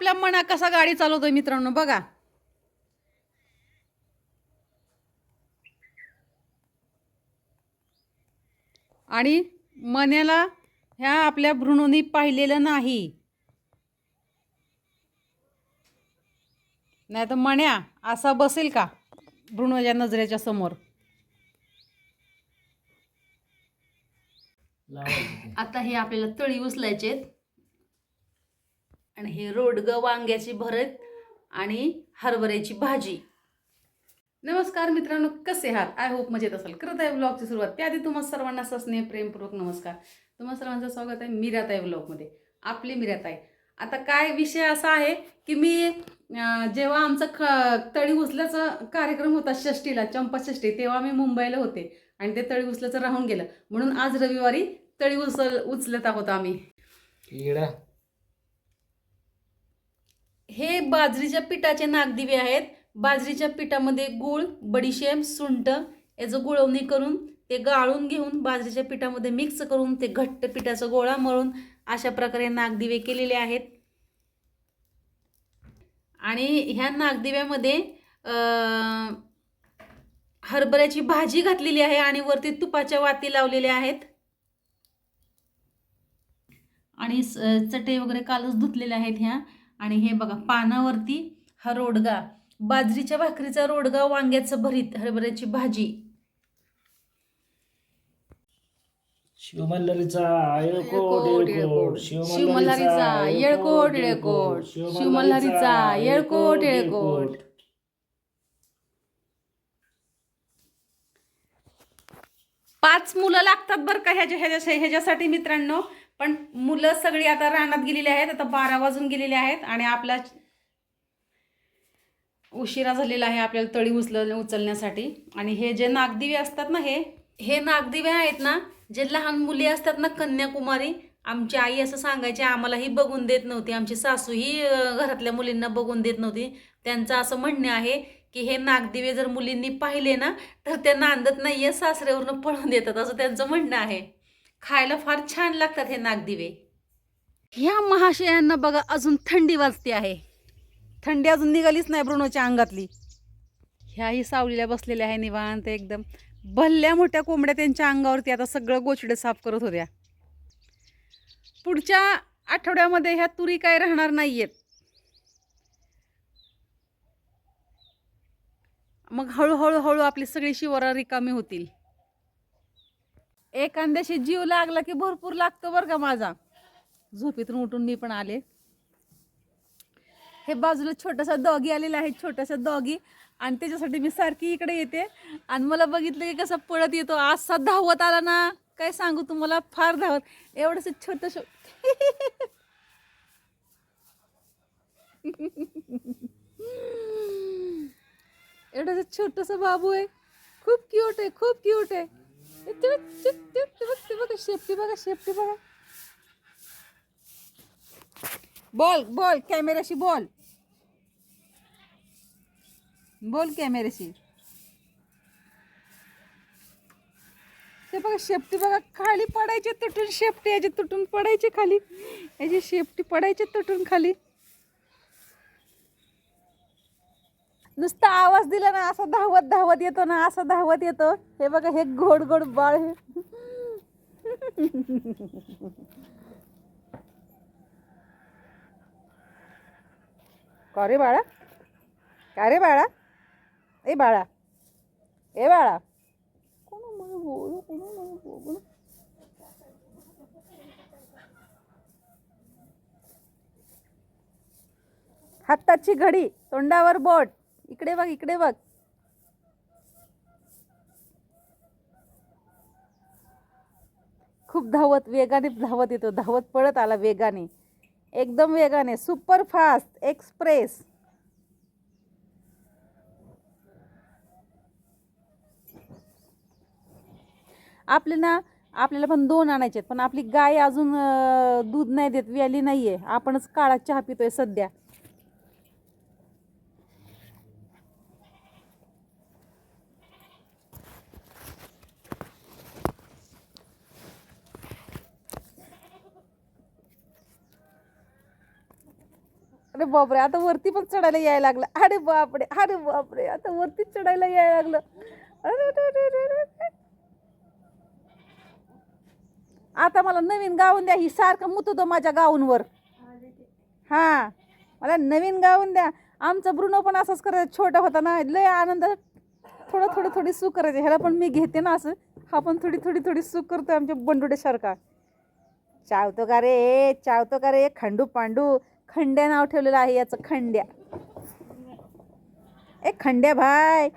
आपल्या मना कसा गाडी चालवतोय मित्रांनो बघा. आणि मण्याला ह्या आपल्या भ्रूणोनी पाहिलेलं नाही. नाही तर मण्या असा बसेल का भ्रूणोच्या नजरेच्या समोर? आता हे आपल्याला तळी उचलायचे आणि हे रोडगं वांग्याची भरत आणि हरभऱ्याची भाजी. नमस्कार मित्रांनो कसे आहात? आय होप मजेत असाल. करत आहे ब्लॉगची सुरुवात त्याआधी तुम्हाला सर्वांना सस्नेह प्रेमपूर्वक नमस्कार. तुम्हा सर्वांचं स्वागत आहे मिराताई ब्लॉगमध्ये आपली मिराताई. आता काय विषय असा आहे की मी जेव्हा आमचा ख तळी उचल्याचा कार्यक्रम होता षष्टीला चंपाषष्टी तेव्हा मी मुंबईला होते आणि ते तळी उचल्याचं राहून गेलं. म्हणून आज रविवारी तळी उचल उचलत आहोत आम्ही. हे बाजरीच्या पिठाचे नागदिवे आहेत. बाजरीच्या पिठामध्ये गूळ बडीशेप सुंट याचं गुळवणी करून ते गाळून घेऊन बाजरीच्या पिठामध्ये मिक्स करून ते घट्ट पिठाचा गोळा मळून अशा प्रकारे नागदिवे केलेले आहेत. आणि ह्या नागदिव्यामध्ये हरभऱ्याची भाजी घातलेली आहे आणि वरती तुपाच्या वाती लावलेल्या आहेत. आणि चटई वगैरे कालच धुतलेल्या आहेत ह्या. आणि हे बघा पानावरती हा रोडगा बाजरीच्या भाकरीचा रोडगा वांग्याचं भरीत हरभऱ्याची भाजी. शिवमल्हारीचा येळकोट येळकोट, येळकोट. शिवमल्हारीचा येळकोट येळकोट. शिवमल्हारीचा येळकोट येळकोट. पाच मुलं लागतात बरं का ह्याच्या ह्याच्या ह्याच्यासाठी मित्रांनो. पण मुलं सगळी आता रानात गेलेली आहेत आता बारा वाजून गेलेले आहेत आणि आपला उशिरा झालेला आहे आपल्याला तळी उचल उचलण्यासाठी. आणि हे जे नागदिवे असतात ना हे हे नागदिवे आहेत ना जे लहान मुली असतात ना कन्याकुमारी आमची आई असं सांगायची आम्हालाही बघून देत नव्हती आमची सासूही घरातल्या मुलींना बघून देत नव्हती. त्यांचं असं म्हणणं आहे की हे नागदिवे जर मुलींनी पाहिले ना तर त्या नांदत नाहीये सासऱ्यावरनं पळून देतात असं त्यांचं म्हणणं आहे. खायला फार छान लागतात हे नागदिवे. ह्या महाशयांना बघा अजून थंडी वाजते आहे. थंडी अजून निघालीच नाही ब्रुनोच्या अंगातली. ह्याही सावलीला बसलेल्या आहे निवांत एकदम. भल्ल्या मोठ्या कोंबड्या त्यांच्या अंगावरती आता सगळं गोचडे साफ करत होत्या. पुढच्या आठवड्यामध्ये ह्या तुरी काय राहणार नाहीयेत. मग हळूहळू हळू आपली सगळी शिवरा रिकामी होतील. एखाद्याशी जीव लागला की भरपूर लागतो बरं का माझा. झोपेतून उठून मी पण आले. हे बाजूला छोटासा डॉगी आलेला आहे छोटासा डॉगी आणि त्याच्यासाठी मी सारखी इकडे येते. आणि मला बघितलं की कसं पळत येतो. असा धावत आला ना काय सांगू तुम्हाला फार धावत. एवढंस छोटस एवढंसं छोटस बाबू आहे. खूप क्यूट आहे खूप क्यूट आहे. ए, ते बघ, ते- ते- ते बघ ते बघा शेपटी बघा शेपटी बघा बोल बोल कॅमेऱ्याशी बोल बोल कॅमेऱ्याशी ते बघा शेपटी बघा खाली पडायचे तुटून शेपटी याची तुटून पडायचे खाली याची शेपटी पडायचे तुटून खाली नुसता आवाज दिला ना असं धावत धावत येतो ना असं धावत येतो. हे बघा हे गोड गोड बाळ हे. का रे बाळा? का रे बाळा? ए बाळा. ए बाळा. कोण बोल? हाताची घडी तोंडावर बोट. इकडे बघ इकडे बघ. खूप धावत वेगाने धावत येतो. धावत पळत आला वेगाने. एकदम वेगाने. सुपर फास्ट एक्सप्रेस आपले ना आपल्याला पण दोन आणायचे आहेत पण आपली गाय अजून दूध नाही देत व्याली नाही आहे आपणच काळा चहा पितोय सध्या. बापरे आता वरती पण चढायला यायला लागलं. अरे बापरे अरे बापरे आता वरती चढायला यायला लागलं. अरे आता मला नवीन गाऊन द्या ही सारखं मुततो माझ्या गाऊनवर. हा मला नवीन गाऊन द्या. आमचा ब्रुनो पण असंच करायचं छोटा होता ना लय आनंद. थोडं थोडं थोडी सुख करायचं ह्याला पण मी घेते ना असं. हा पण थोडी थोडी थोडी सुख करतोय आमच्या बंडुडेसारखा. चावतो का रे चावतो का रे खंडू पांडू? खंड्या नाव ठेवलेलं आहे याचं खंड्या. ए खंड्या भाय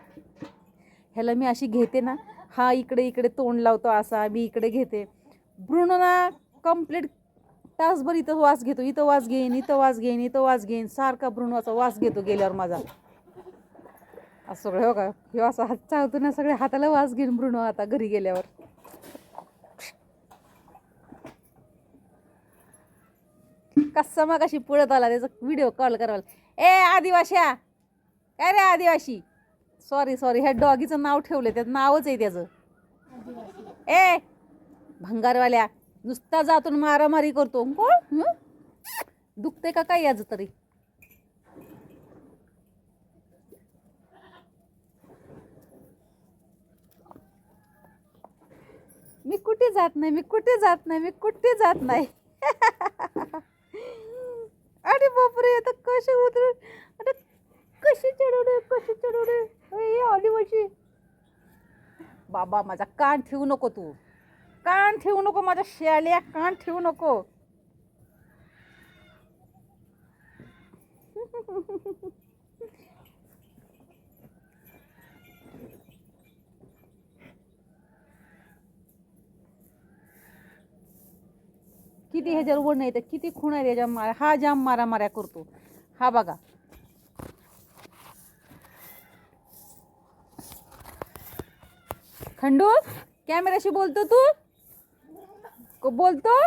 ह्याला मी अशी घेते ना हा इकडे इकडे तोंड लावतो असा मी इकडे घेते. ब्रुनो ना कंप्लीट तासभर इथं वास घेतो इथं वास घेईन इथं वास घेईन इथं वास घेईन सारखा भ्रूणाचा वास घेतो गेल्यावर माझा. असं सगळं हो का? हे असं हात चालतो ना सगळे हाताला वास घेईन भ्रूण आता घरी गेल्यावर. कसा मग अशी पुढत आला त्याचा व्हिडिओ कॉल करावा ए आदिवाश्या काय रे आदिवासी? सॉरी सॉरी ह्या डॉगीचं नाव ठेवलं त्यात नावच आहे त्याचं. ए भंगारवाल्या नुसता जातून मारामारी करतो. कोण? दुखते का काय याचं तरी? मी कुठे जात नाही मी कुठे जात नाही मी कुठे जात नाही. बापरे आता कसे उतर? अरे कशी चढवले कशी चढवले अरे आदिवासी बाबा माझा कान ठेवू नको तू. कान ठेवू नको माझ्या शाल्या कान ठेवू नको. किती ह्याच्यावर वर येतं किती खूण आहे याच्या मारा हा जाम मारा माऱ्या करतो. हा बघा. खंडू कॅमेराशी बोलतो तू? बोलतो?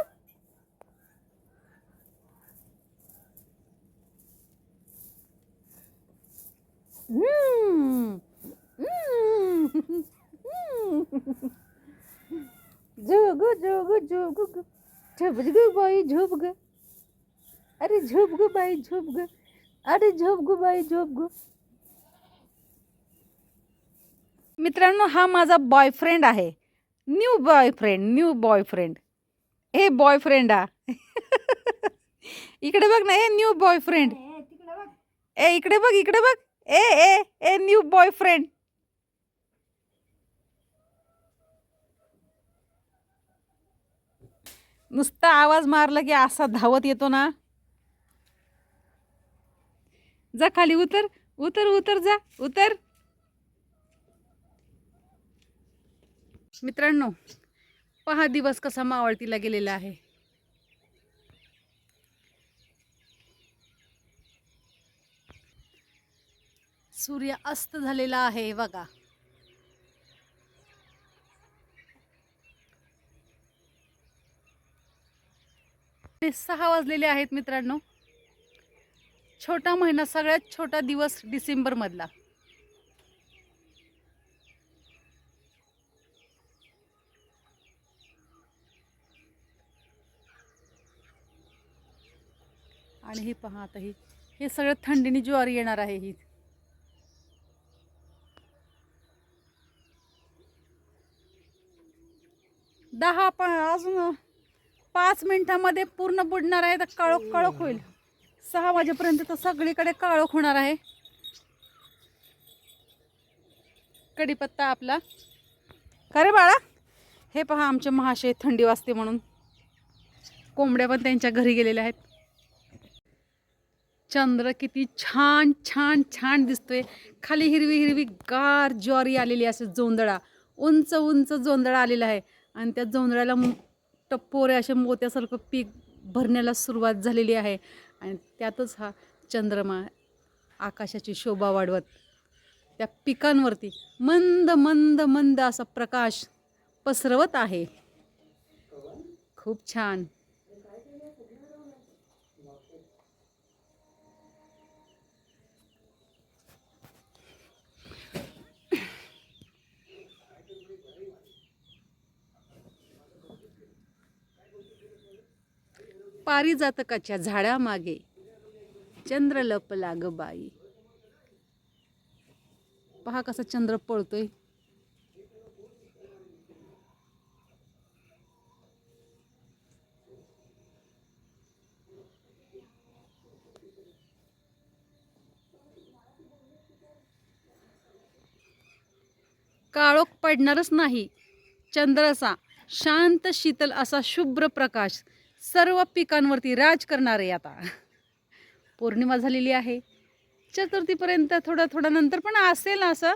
जुगु जुगु जुगु जोग झोप ग बाई झोप ग अरे झोप ग बाई झोप ग अरे झोप ग बाई झोप ग मित्रांनो हा माझा बॉयफ्रेंड आहे. न्यू बॉयफ्रेंड न्यू बॉयफ्रेंड हे बॉयफ्रेंड हा इकडे बघ ना हे न्यू बॉयफ्रेंड ए इकडे बघ इकडे बघ. ए ए ए न्यू बॉयफ्रेंड नुसता आवाज मारला की असा धावत येतो ना. जा खाली उतर उतर उतर जा उतर. मित्रांनो पहा दिवस कसा मावळतीला गेलेला आहे. सूर्य अस्त झालेला आहे बघा. ते सहा वाजलेले आहेत मित्रांनो. छोटा महिना सगळ्यात छोटा दिवस डिसेंबरमधला. आणि हे पहा आता ही हे सगळं थंडीने ज्वारी येणार आहे ही. दहा पण अजून पाच मिनिटामध्ये पूर्ण बुडणार आहे तर काळोख काळोख होईल. सहा वाजेपर्यंत तर सगळीकडे काळोख होणार आहे. कढीपत्ता आपला. खरे बाळा? हे पहा आमचे महाशय थंडी वाजते म्हणून. कोंबड्या पण त्यांच्या घरी गेलेल्या आहेत. चंद्र किती छान छान छान दिसतोय. खाली हिरवी हिरवी गार ज्वारी आलेली असे जोंधळा. उंच उंच जोंधळा आलेला आहे. आणि त्या जोंधळ्याला टप्पोरे असे मोत्यासारखं पीक भरण्याला सुरुवात झालेली आहे. आणि त्यातच हा चंद्रमा आकाशाची शोभा वाढवत त्या पिकांवरती मंद मंद मंद असा प्रकाश पसरवत आहे. खूप छान. पारिजातकाच्या झाडामागे? चंद्र लपला ग बाई. पहा कसा चंद्र पळतोय. काळोख पडणारच नाही. चंद्राचा शांत शीतल असा शुभ्र प्रकाश. सर्व पिकांवरती राज करणार आहे आता. पौर्णिमा झालेली आहे. चतुर्थीपर्यंत थोडं थोडं नंतर पण असेल असं.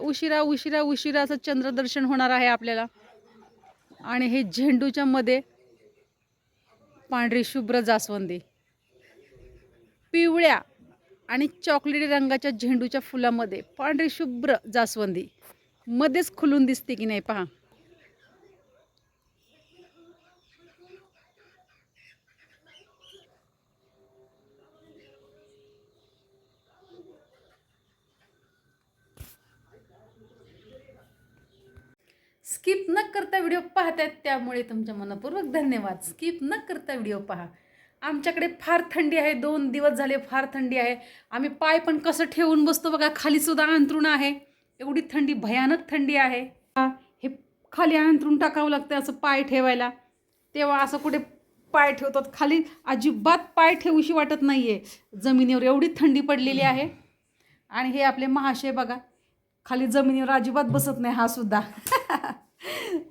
उशिरा उशिरा उशिरा असं चंद्रदर्शन होणार आहे आपल्याला. आणि हे झेंडूच्या मध्ये पांढरी शुभ्र जास्वंदी. पिवळ्या आणि चॉकलेटी रंगाच्या झेंडूच्या फुलामध्ये पांढरी शुभ्र जास्वंदी. मध्येच खुलून दिसते की नाही पहा. स्किप न करता व्हिडिओ पाहतायत त्यामुळे तुमच्या मनपूर्वक धन्यवाद. स्किप न करता व्हिडिओ पहा. आमच्याकडे फार थंडी आहे दोन दिवस झाले फार थंडी आहे. आम्ही पाय पण कसं ठेवून बसतो बघा खालीसुद्धा अंतरुण आहे. एवढी थंडी भयानक थंडी आहे. हे खाली अंतरून टाकावं लागतं असं पाय ठेवायला. तेव्हा असं कुठे पाय ठेवतात खाली अजिबात पाय ठेवूशी वाटत नाही आहे जमिनीवर एवढी थंडी पडलेली आहे. आणि हे आपले महाशय बघा खाली जमिनीवर अजिबात बसत नाही हा सुद्धा.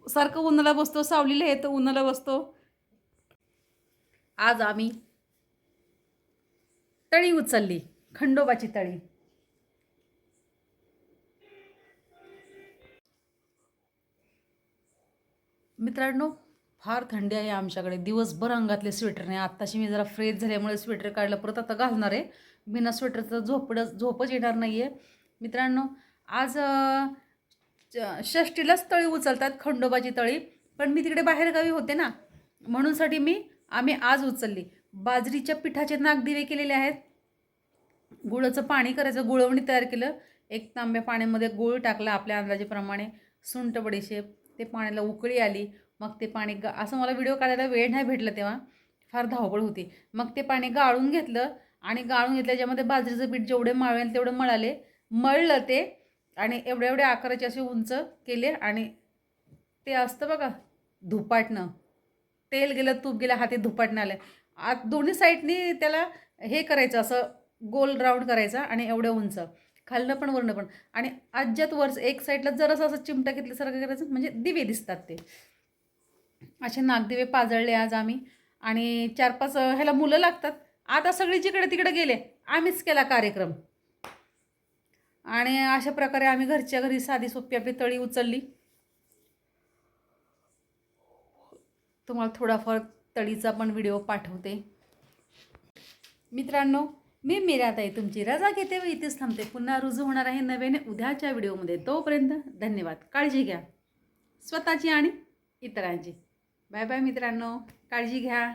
सारखं उन्हाला बसतो सावलीला येतं तर उन्हाला बसतो. आज आम्ही तळी उचलली खंडोबाची तळी. मित्रांनो फार थंडी आहे आमच्याकडे. दिवसभर अंगातले स्वेटर नाही. आत्ताशी मी जरा फ्रेश झाल्यामुळे स्वेटर काढलं परत आता घालणार आहे. बिना स्वेटरचं झोपडं झोपच येणार नाही आहे मित्रांनो आज षष्टीलाच तळी उचलतात खंडोबाची तळी. पण मी तिकडे बाहेरगावी होते ना. म्हणूनसाठी मी आम्ही आज उचलली. बाजरीच्या पिठाचे नागदिवे केलेले आहेत. गुळाचं पाणी करायचं गुळवणी तयार केलं. एक तांब्या पाण्यामध्ये गुळ टाकला आपल्या अंदाजेप्रमाणे. सुंट बडीशेप ते पाण्याला उकळी आली. मग ते पाणी गा असं मला व्हिडिओ काढायला वेळ नाही भेटला तेव्हा. फार धावपळ होती. मग ते पाणी गाळून घेतलं आणि गाळून घेतलं बाजरीचं पीठ जेवढे माळेल तेवढं मळाले. मळलं ते आणि एवढ्या एवढ्या आकाराचे असे उंच केले आणि ते असतं बघा धुपाटणं. तेल गेलं तूप गेलं हाती धुपाटणं आलं. आत दोन्ही साईडनी त्याला हे करायचं असं गोल राऊंड करायचा आणि एवढं उंच. खालनं पण वरणं पण. आणि आज्यात वर एक साईडला जरासं असं चिमटा घेतल्यासारखं करायचं म्हणजे दिवे दिसतात ते. असे नागदिवे पाजळले आज आम्ही. आणि चार पाच ह्याला मुलं लागतात. आता सगळी जिकडे तिकडे गेले आम्हीच केला कार्यक्रम. आणि अशा प्रकारे आम्ही घरच्या घरी साधी सोपी आपली तळी उचलली. तुम्हाला थोडाफार तळीचा पण व्हिडिओ पाठवते. मित्रांनो मी मीराताई तुमची रजा घेते व इथेच थांबते. पुन्हा रुजू होणार आहे नव्याने उद्याच्या व्हिडिओमध्ये. तोपर्यंत धन्यवाद. काळजी घ्या. स्वतःची आणि इतरांची. बाय बाय मित्रांनो. काळजी घ्या.